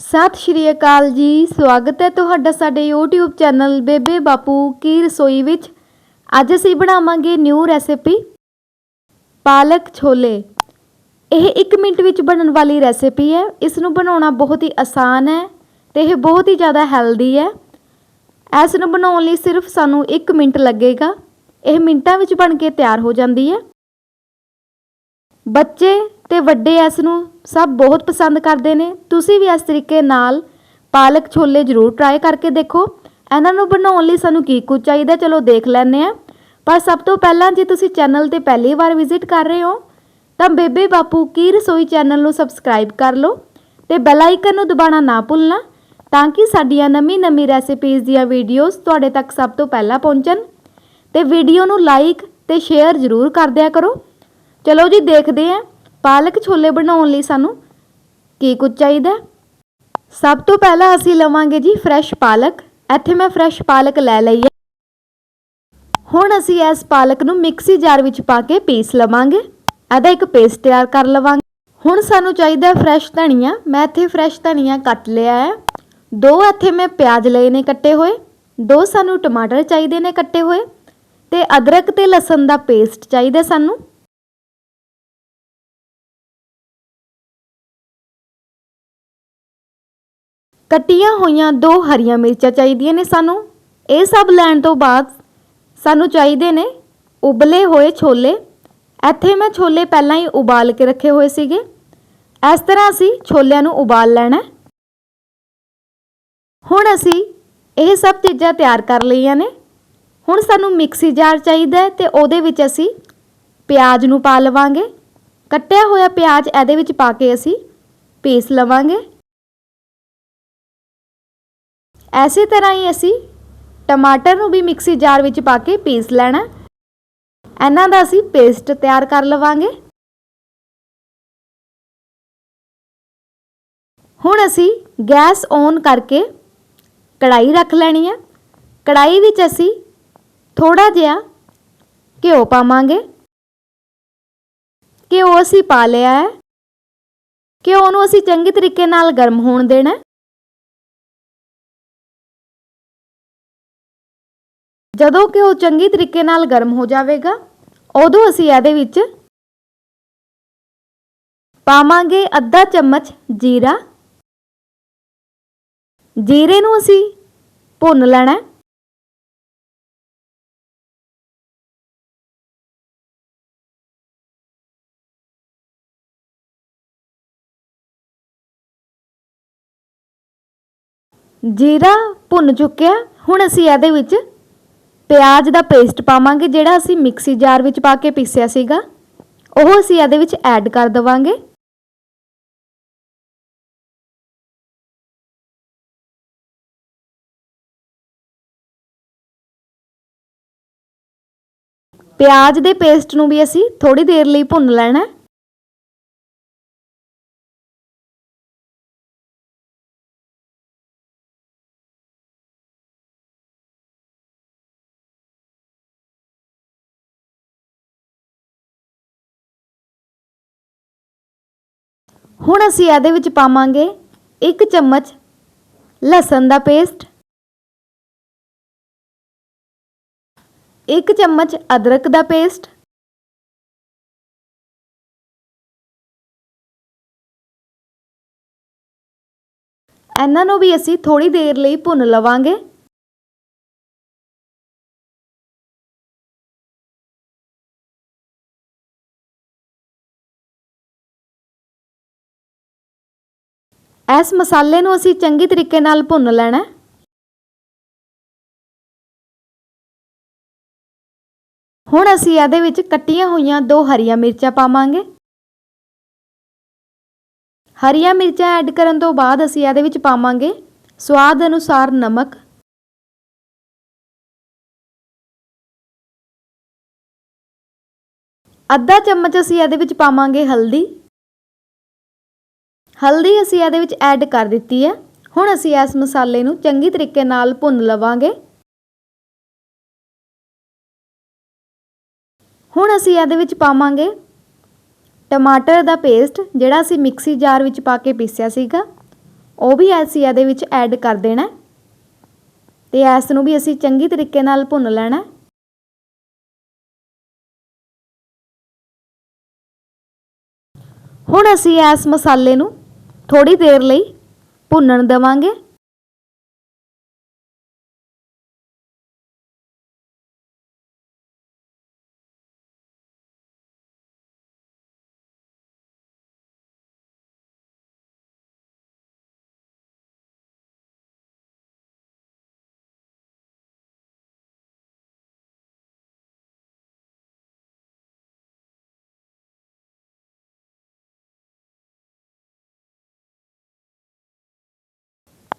ਸਤਿ ਸ਼੍ਰੀ ਅਕਾਲ ਜੀ, ਸਵਾਗਤ ਹੈ ਤੁਹਾਡਾ ਸਾਡੇ YouTube ਚੈਨਲ ਬੇਬੇ ਬਾਪੂ ਕੀ ਰਸੋਈ ਵਿੱਚ। ਅੱਜ ਅਸੀਂ ਬਣਾਵਾਂਗੇ ਨਿਊ ਰੈਸਿਪੀ ਪਾਲਕ ਛੋਲੇ। ਇਹ 1 ਮਿੰਟ ਵਿੱਚ ਬਣਨ ਵਾਲੀ ਰੈਸਿਪੀ ਹੈ। ਇਸ ਨੂੰ ਬਣਾਉਣਾ ਬਹੁਤ ਹੀ ਆਸਾਨ ਹੈ ਤੇ ਇਹ ਬਹੁਤ ਹੀ ਜ਼ਿਆਦਾ ਹੈਲਦੀ ਹੈ। ਇਸ ਨੂੰ ਬਣਾਉਣ ਲਈ ਸਿਰਫ ਸਾਨੂੰ 1 ਮਿੰਟ ਲੱਗੇਗਾ। ਇਹ ਮਿੰਟਾਂ ਵਿੱਚ ਬਣ ਕੇ ਤਿਆਰ ਹੋ ਜਾਂਦੀ ਹੈ। ਬੱਚੇ ਤੇ ਵੱਡੇ ਇਸ ਨੂੰ ਸਭ ਬਹੁਤ ਪਸੰਦ ਕਰਦੇ ਨੇ। ਤੁਸੀਂ ਵੀ ਇਸ ਤਰੀਕੇ ਨਾਲ ਪਾਲਕ ਛੋਲੇ ਜ਼ਰੂਰ ਟਰਾਈ ਕਰਕੇ ਦੇਖੋ। ਇਹਨਾਂ ਨੂੰ ਬਣਾਉਣ ਲਈ ਸਾਨੂੰ ਕੀ ਕੁਝ ਚਾਹੀਦਾ, ਚਲੋ ਦੇਖ ਲੈਂਦੇ ਆ ਪਰ ਸਭ ਤੋਂ ਪਹਿਲਾਂ ਜੇ ਤੁਸੀਂ ਚੈਨਲ ਤੇ ਪਹਿਲੀ ਵਾਰ ਵਿਜ਼ਿਟ ਕਰ ਰਹੇ ਹੋ, ਤਾਂ ਬੇਬੇ ਬਾਪੂ ਕੀ ਰਸੋਈ ਚੈਨਲ ਨੂੰ ਸਬਸਕ੍ਰਾਈਬ ਕਰ ਲਓ ਤੇ ਬੈਲ ਆਈਕਨ ਨੂੰ ਦਬਾਉਣਾ ਨਾ ਭੁੱਲਣਾ ਤਾਂ ਕਿ ਸਾਡੀਆਂ ਨਵੀਂ-ਨਵੀਂ ਰੈਸਿਪੀਜ਼ ਦੀਆਂ ਵੀਡੀਓਜ਼ ਤੁਹਾਡੇ ਤੱਕ ਸਭ ਤੋਂ ਪਹਿਲਾਂ ਪਹੁੰਚਣ। ਤੇ ਵੀਡੀਓ ਨੂੰ ਲਾਈਕ ਤੇ ਸ਼ੇਅਰ ਜ਼ਰੂਰ ਕਰ ਦਿਆ ਕਰੋ। ਚਲੋ ਜੀ, ਦੇਖਦੇ ਹਾਂ। ਪਾਲਕ ਛੋਲੇ ਬਣਾਉਣ ਲਈ ਸਾਨੂੰ ਕੀ ਕੁਝ ਚਾਹੀਦਾ ਸਭ ਤੋਂ ਪਹਿਲਾਂ ਅਸੀਂ ਲਵਾਂਗੇ ਜੀ ਫਰੈਸ਼ ਪਾਲਕ। ਇੱਥੇ ਮੈਂ ਫਰੈਸ਼ ਪਾਲਕ ਲੈ ਲਈ ਹੈ। ਹੁਣ ਅਸੀਂ ਇਸ ਪਾਲਕ ਨੂੰ ਮਿਕਸੀ ਜਾਰ ਵਿੱਚ ਪਾ ਕੇ ਪੀਸ ਲਵਾਂਗੇ। ਇਹਦਾ ਇੱਕ ਪੇਸਟ ਤਿਆਰ ਕਰ ਲਵਾਂਗੇ। ਹੁਣ ਸਾਨੂੰ ਚਾਹੀਦਾ ਫਰੈਸ਼ ਧਨੀਆ। ਮੈਂ ਇੱਥੇ ਫਰੈਸ਼ ਧਨੀਆ ਕੱਟ ਲਿਆ ਹੈ। ਦੋ ਇੱਥੇ ਮੈਂ ਪਿਆਜ਼ ਲਏ ਨੇ ਕੱਟੇ ਹੋਏ। ਦੋ ਸਾਨੂੰ ਟਮਾਟਰ ਚਾਹੀਦੇ ਨੇ ਕੱਟੇ ਹੋਏ। ਤੇ ਅਦਰਕ ਤੇ ਲਸਣ ਦਾ ਪੇਸਟ ਚਾਹੀਦਾ ਸਾਨੂੰ। ਕੱਟੀਆਂ ਹੋਈਆਂ ਦੋ ਹਰੀਆਂ ਮਿਰਚਾਂ ਚਾਹੀਦੀਆਂ ਨੇ ਸਾਨੂੰ। ਇਹ ਸਭ ਲੈਣ ਤੋਂ ਬਾਅਦ ਸਾਨੂੰ ਚਾਹੀਦੇ ਨੇ ਉਬਲੇ ਹੋਏ ਛੋਲੇ। ਇੱਥੇ ਮੈਂ ਛੋਲੇ ਪਹਿਲਾਂ ਹੀ ਉਬਾਲ ਕੇ ਰੱਖੇ ਹੋਏ ਸੀਗੇ। ਇਸ ਤਰ੍ਹਾਂ ਅਸੀਂ ਛੋਲਿਆਂ ਨੂੰ ਉਬਾਲ ਲੈਣਾ ਹੁਣ ਅਸੀਂ ਇਹ ਸਭ ਚੀਜ਼ਾਂ ਤਿਆਰ ਕਰ ਲਈਆਂ ਨੇ। ਹੁਣ ਸਾਨੂੰ ਮਿਕਸੀ ਜਾਰ ਚਾਹੀਦਾ ਹੈ ਤੇ ਉਹਦੇ ਵਿੱਚ ਅਸੀਂ ਪਿਆਜ਼ ਨੂੰ ਪਾ ਲਵਾਂਗੇ। ਕੱਟਿਆ ਹੋਇਆ ਪਿਆਜ਼ ਇਹਦੇ ਵਿੱਚ ਪਾ ਕੇ ਅਸੀਂ ਪੀਸ ਲਵਾਂਗੇ। ਐਸੇ ਤਰ੍ਹਾਂ ਹੀ ਅਸੀਂ ਟਮਾਟਰ ਨੂੰ ਵੀ ਮਿਕਸੀ ਜਾਰ ਵਿੱਚ ਪਾ ਕੇ ਪੀਸ ਲੈਣਾ। ਇਹਨਾਂ ਦਾ ਅਸੀਂ ਪੇਸਟ ਤਿਆਰ ਕਰ ਲਵਾਂਗੇ। ਹੁਣ ਅਸੀਂ ਗੈਸ ਔਨ ਕਰਕੇ ਕੜਾਈ ਰੱਖ ਲੈਣੀ ਹੈ ਕੜਾਈ ਵਿੱਚ ਅਸੀਂ ਥੋੜਾ ਜਿਹਾ ਘਿਓ ਪਾਵਾਂਗੇ। ਘਿਓ ਅਸੀਂ ਪਾ ਲਿਆ ਹੈ। ਘਿਓ ਨੂੰ ਅਸੀਂ ਚੰਗੇ ਤਰੀਕੇ ਨਾਲ ਗਰਮ ਹੋਣ ਦੇਣਾ। ਜਦੋਂ ਕਿ ਉਹ ਚੰਗੀ ਤਰੀਕੇ ਨਾਲ ਗਰਮ ਹੋ ਜਾਵੇਗਾ, ਉਦੋਂ ਅਸੀਂ ਇਹਦੇ ਵਿੱਚ ਪਾਵਾਂਗੇ ਅੱਧਾ ਚਮਚ ਜੀਰਾ। ਜੀਰੇ ਨੂੰ ਅਸੀਂ ਭੁੰਨ ਲੈਣਾ। ਜੀਰਾ ਭੁੰਨ ਚੁੱਕਿਆ, ਹੁਣ ਅਸੀਂ ਇਹਦੇ ਵਿੱਚ ਪਿਆਜ਼ ਦਾ ਪੇਸਟ ਪਾਵਾਂਗੇ, ਜਿਹੜਾ ਅਸੀਂ ਮਿਕਸੀ ਜਾਰ ਵਿੱਚ ਪਾ ਕੇ ਪੀਸਿਆ ਸੀਗਾ, ਉਹ ਅਸੀਂ ਇਹਦੇ ਵਿੱਚ ਐਡ ਕਰ ਦਵਾਂਗੇ। ਪਿਆਜ਼ ਦੇ ਪੇਸਟ ਨੂੰ ਵੀ ਅਸੀਂ ਥੋੜੀ ਦੇਰ ਲਈ ਭੁੰਨ ਲੈਣਾ ਹੁਣ ਅਸੀਂ ਇਹਦੇ ਵਿੱਚ ਪਾਵਾਂਗੇ 1 ਚਮਚ ਲਸਣ ਦਾ ਪੇਸਟ 1 ਚਮਚ ਅਦਰਕ ਦਾ ਪੇਸਟ, ਇਹਨਾਂ ਨੂੰ ਵੀ ਅਸੀਂ ਥੋੜੀ ਦੇਰ ਲਈ ਭੁੰਨ ਲਵਾਂਗੇ। ਇਸ ਮਸਾਲੇ ਨੂੰ ਅਸੀਂ ਚੰਗੀ ਤਰੀਕੇ ਨਾਲ ਭੁੰਨ ਲੈਣਾ ਹੁਣ ਅਸੀਂ ਇਹਦੇ ਵਿੱਚ ਕੱਟੀਆਂ ਹੋਈਆਂ ਦੋ ਹਰੀਆਂ ਮਿਰਚਾਂ ਪਾਵਾਂਗੇ। ਹਰੀਆਂ ਮਿਰਚਾਂ ਐਡ ਕਰਨ ਤੋਂ ਬਾਅਦ ਅਸੀਂ ਇਹਦੇ ਵਿੱਚ ਪਾਵਾਂਗੇ ਸਵਾਦ ਅਨੁਸਾਰ ਨਮਕ। ਅੱਧਾ ਚਮਚ ਅਸੀਂ ਇਹਦੇ ਵਿੱਚ ਪਾਵਾਂਗੇ ਹਲਦੀ। ਹਲਦੀ ਅਸੀਂ ਇਹਦੇ ਵਿੱਚ ਐਡ ਕਰ ਦਿੱਤੀ ਹੈ। ਹੁਣ ਅਸੀਂ ਇਸ ਮਸਾਲੇ ਨੂੰ ਚੰਗੀ ਤਰੀਕੇ ਨਾਲ ਭੁੰਨ ਲਵਾਂਗੇ। ਹੁਣ ਅਸੀਂ ਇਹਦੇ ਵਿੱਚ ਪਾਵਾਂਗੇ ਟਮਾਟਰ ਦਾ ਪੇਸਟ, ਜਿਹੜਾ ਅਸੀਂ ਮਿਕਸੀ ਜਾਰ ਵਿੱਚ ਪਾ ਕੇ ਪੀਸਿਆ ਸੀਗਾ। ਉਹ ਵੀ ਅਸੀਂ ਇਹਦੇ ਵਿੱਚ ਐਡ ਕਰ ਦੇਣਾ ਹੈ। ਤੇ ਇਸ ਨੂੰ ਵੀ ਅਸੀਂ ਚੰਗੀ ਤਰੀਕੇ ਨਾਲ ਭੁੰਨ ਲੈਣਾ ਹੁਣ ਅਸੀਂ ਇਸ ਮਸਾਲੇ ਨੂੰ ਥੋੜੀ ਦੇਰ ਲਈ ਭੁੰਨਣ ਦੇਵਾਂਗੇ।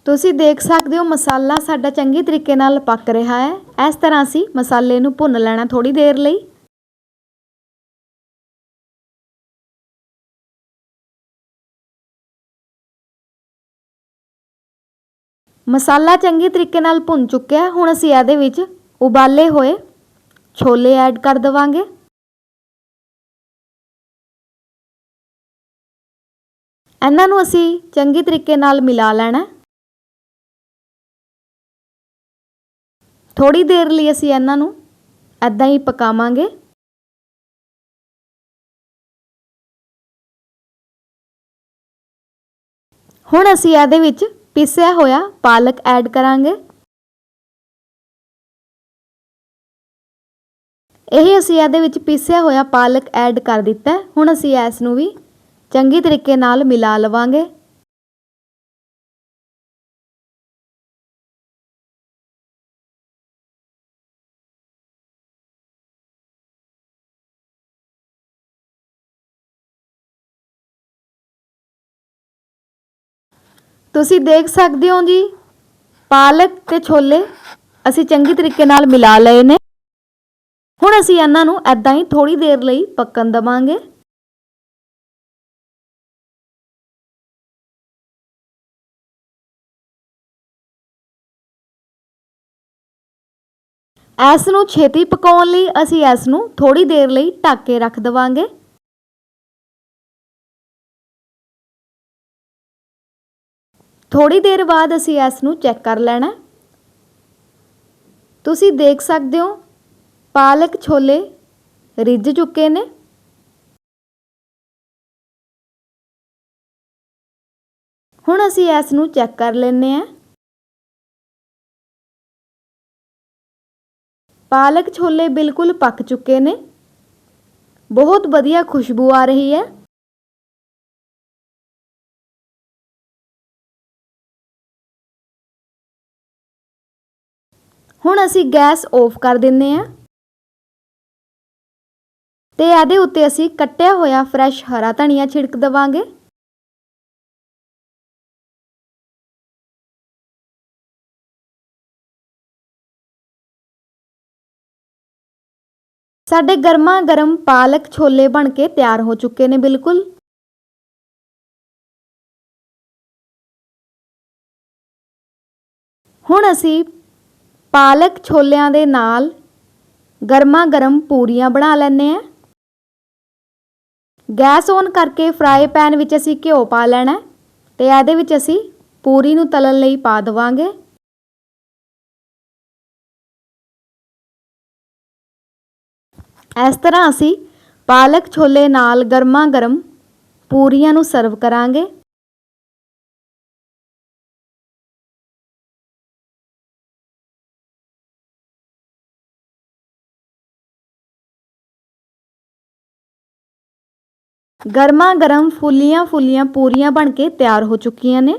ਤੁਸੀਂ ਦੇਖ ਸਕਦੇ ਹੋ ਮਸਾਲਾ ਸਾਡਾ ਚੰਗੀ ਤਰੀਕੇ ਨਾਲ ਪੱਕ ਰਿਹਾ ਹੈ। ਇਸ ਤਰ੍ਹਾਂ ਅਸੀਂ ਮਸਾਲੇ ਨੂੰ ਭੁੰਨ ਲੈਣਾ ਥੋੜੀ ਦੇਰ ਲਈ। ਮਸਾਲਾ ਚੰਗੀ ਤਰੀਕੇ ਨਾਲ ਭੁੰਨ ਚੁੱਕਿਆ ਹੁਣ ਅਸੀਂ ਇਹਦੇ ਵਿੱਚ ਉਬਾਲੇ ਹੋਏ ਛੋਲੇ ਐਡ ਕਰ ਦੇਵਾਂਗੇ। ਇਹਨਾਂ ਨੂੰ ਅਸੀਂ ਚੰਗੀ ਤਰੀਕੇ ਨਾਲ ਮਿਲਾ ਲੈਣਾ ਥੋੜੀ ਦੇਰ ਲਈ ਅਸੀਂ ਇਹਨਾਂ ਨੂੰ ਇੱਦਾਂ ਹੀ ਪਕਾਵਾਂਗੇ। ਹੁਣ ਅਸੀਂ ਇਹਦੇ ਵਿੱਚ ਪੀਸਿਆ ਹੋਇਆ ਪਾਲਕ ਐਡ ਕਰਾਂਗੇ। ਇਹ ਅਸੀਂ ਇਹਦੇ ਵਿੱਚ ਪੀਸਿਆ ਹੋਇਆ ਪਾਲਕ ਐਡ ਕਰ ਦਿੱਤਾ। ਹੁਣ ਅਸੀਂ ਇਸ ਨੂੰ ਵੀ ਚੰਗੀ ਤਰੀਕੇ ਨਾਲ ਮਿਲਾ ਲਵਾਂਗੇ। ਤੁਸੀਂ ਦੇਖ ਸਕਦੇ ਹੋ ਜੀ, ਪਾਲਕ ਤੇ ਛੋਲੇ ਅਸੀਂ ਚੰਗੀ ਤਰੀਕੇ ਨਾਲ ਮਿਲਾ ਲਏ ਨੇ। ਹੁਣ ਅਸੀਂ ਇਹਨਾਂ ਨੂੰ ਐਦਾਂ ਹੀ ਥੋੜੀ ਦੇਰ ਲਈ ਪੱਕਣ ਦਵਾਂਗੇ। ਇਸ ਨੂੰ ਛੇਤੀ ਪਕਾਉਣ ਲਈ ਅਸੀਂ ਇਸ ਨੂੰ ਥੋੜੀ ਦੇਰ ਲਈ ਢੱਕ ਕੇ ਰੱਖ ਦਵਾਂਗੇ। ਥੋੜੀ ਦੇਰ ਬਾਅਦ ਅਸੀਂ ਇਸ ਨੂੰ ਚੈੱਕ ਕਰ ਲੈਣਾ। ਤੁਸੀਂ ਦੇਖ ਸਕਦੇ ਹੋ, ਪਾਲਕ ਛੋਲੇ ਰਿੱਝ ਚੁੱਕੇ ਨੇ। ਹੁਣ ਅਸੀਂ ਇਸ ਨੂੰ ਚੈੱਕ ਕਰ ਲੈਨੇ ਆ ਪਾਲਕ ਛੋਲੇ ਬਿਲਕੁਲ ਪੱਕ ਚੁੱਕੇ ਨੇ। ਬਹੁਤ ਵਧੀਆ ਖੁਸ਼ਬੂ ਆ ਰਹੀ ਹੈ। ਹੁਣ ਅਸੀਂ ਗੈਸ ਆਫ ਕਰ ਦਿੰਨੇ ਆ ਤੇ ਇਹਦੇ ਉੱਤੇ ਅਸੀਂ ਕੱਟਿਆ ਹੋਇਆ ਫਰੈਸ਼ ਹਰਾ ਧਨੀਆ ਛਿੜਕ ਦਵਾਂਗੇ। ਸਾਡੇ ਗਰਮਾ ਗਰਮ ਪਾਲਕ ਛੋਲੇ ਬਣ ਕੇ ਤਿਆਰ ਹੋ ਚੁੱਕੇ ਨੇ ਬਿਲਕੁਲ। ਹੁਣ ਅਸੀਂ ਪਾਲਕ ਛੋਲਿਆਂ ਦੇ ਨਾਲ ਗਰਮਾ ਗਰਮ ਪੂਰੀਆਂ ਬਣਾ ਲੈਂਦੇ ਆ ਗੈਸ ਔਨ ਕਰਕੇ ਫਰਾਈ ਪੈਨ ਵਿੱਚ ਅਸੀਂ ਘਿਓ ਪਾ ਲੈਣਾ ਤੇ ਇਹਦੇ ਵਿੱਚ ਅਸੀਂ ਪੂਰੀ ਨੂੰ ਤਲਣ ਲਈ ਪਾ ਦਵਾਂਗੇ। ਇਸ ਤਰ੍ਹਾਂ ਅਸੀਂ ਪਾਲਕ ਛੋਲੇ ਨਾਲ ਗਰਮਾ ਗਰਮ ਪੂਰੀਆਂ ਨੂੰ ਸਰਵ ਕਰਾਂਗੇ। ਗਰਮਾ ਗਰਮ ਫੁੱਲੀਆਂ ਫੁੱਲੀਆਂ ਪੂਰੀਆਂ ਬਣ ਕੇ ਤਿਆਰ ਹੋ ਚੁੱਕੀਆਂ ਨੇ।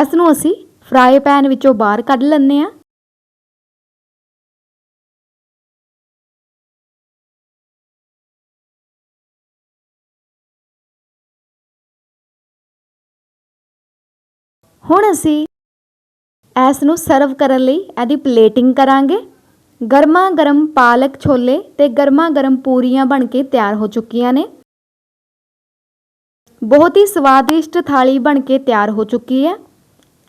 ਇਸ ਨੂੰ ਅਸੀਂ ਫਰਾਈ ਪੈਨ ਵਿੱਚੋਂ ਬਾਹਰ ਕੱਢ ਲੈਂਦੇ ਆ ਹੁਣ ਅਸੀਂ ਇਸ ਨੂੰ ਸਰਵ ਕਰਨ ਲਈ ਇਹਦੀ ਪਲੇਟਿੰਗ ਕਰਾਂਗੇ। ਗਰਮਾ ਗਰਮ ਪਾਲਕ ਛੋਲੇ ਤੇ ਗਰਮਾ ਗਰਮ ਪੂਰੀਆਂ ਬਣ ਕੇ ਤਿਆਰ ਹੋ ਚੁੱਕੀਆਂ ਨੇ। ਬਹੁਤ ਹੀ ਸਵਾਦਿਸ਼ਟ ਥਾਲੀ ਬਣ ਕੇ ਤਿਆਰ ਹੋ ਚੁੱਕੀ ਹੈ।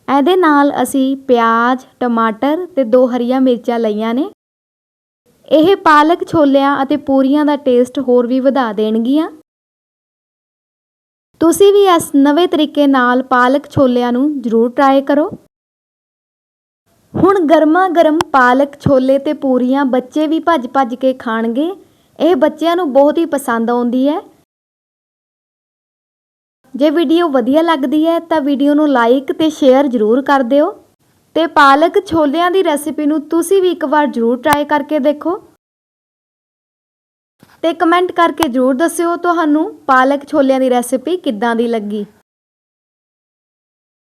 ਇਹਦੇ ਨਾਲ ਅਸੀਂ ਪਿਆਜ਼, ਟਮਾਟਰ ਤੇ ਦੋ ਹਰੀਆਂ ਮਿਰਚਾਂ ਲਈਆਂ ਨੇ। ਇਹ ਪਾਲਕ ਛੋਲਿਆਂ ਅਤੇ ਪੂਰੀਆਂ ਦਾ ਟੇਸਟ ਹੋਰ ਵੀ ਵਧਾ ਦੇਣਗੀਆਂ। ਤੁਸੀਂ ਵੀ ਇਸ ਨਵੇਂ ਤਰੀਕੇ ਨਾਲ ਪਾਲਕ ਛੋਲਿਆਂ ਨੂੰ ਜ਼ਰੂਰ ਟਰਾਈ ਕਰੋ। ਹੁਣ ਗਰਮਾ ਗਰਮ ਪਾਲਕ ਛੋਲੇ ਤੇ ਪੂਰੀਆਂ ਬੱਚੇ ਵੀ ਭੱਜ ਭੱਜ ਕੇ ਖਾਣਗੇ। ਇਹ ਬੱਚਿਆਂ ਨੂੰ ਬਹੁਤ ਹੀ ਪਸੰਦ ਆਉਂਦੀ ਹੈ। ਜੇ ਵੀਡੀਓ ਵਧੀਆ ਲੱਗਦੀ ਹੈ ਤਾਂ ਵੀਡੀਓ ਨੂੰ ਲਾਈਕ ਤੇ ਸ਼ੇਅਰ ਜ਼ਰੂਰ ਕਰ ਦਿਓ। ਤੇ ਪਾਲਕ ਛੋਲਿਆਂ ਦੀ ਰੈਸਿਪੀ ਨੂੰ ਤੁਸੀਂ ਵੀ ਇੱਕ ਵਾਰ ਜ਼ਰੂਰ ਟਰਾਈ ਕਰਕੇ ਦੇਖੋ। ਤੇ ਕਮੈਂਟ ਕਰਕੇ ਜ਼ਰੂਰ ਦੱਸਿਓ ਤੁਹਾਨੂੰ ਪਾਲਕ ਛੋਲਿਆਂ ਦੀ ਰੈਸਿਪੀ ਕਿੱਦਾਂ ਦੀ ਲੱਗੀ।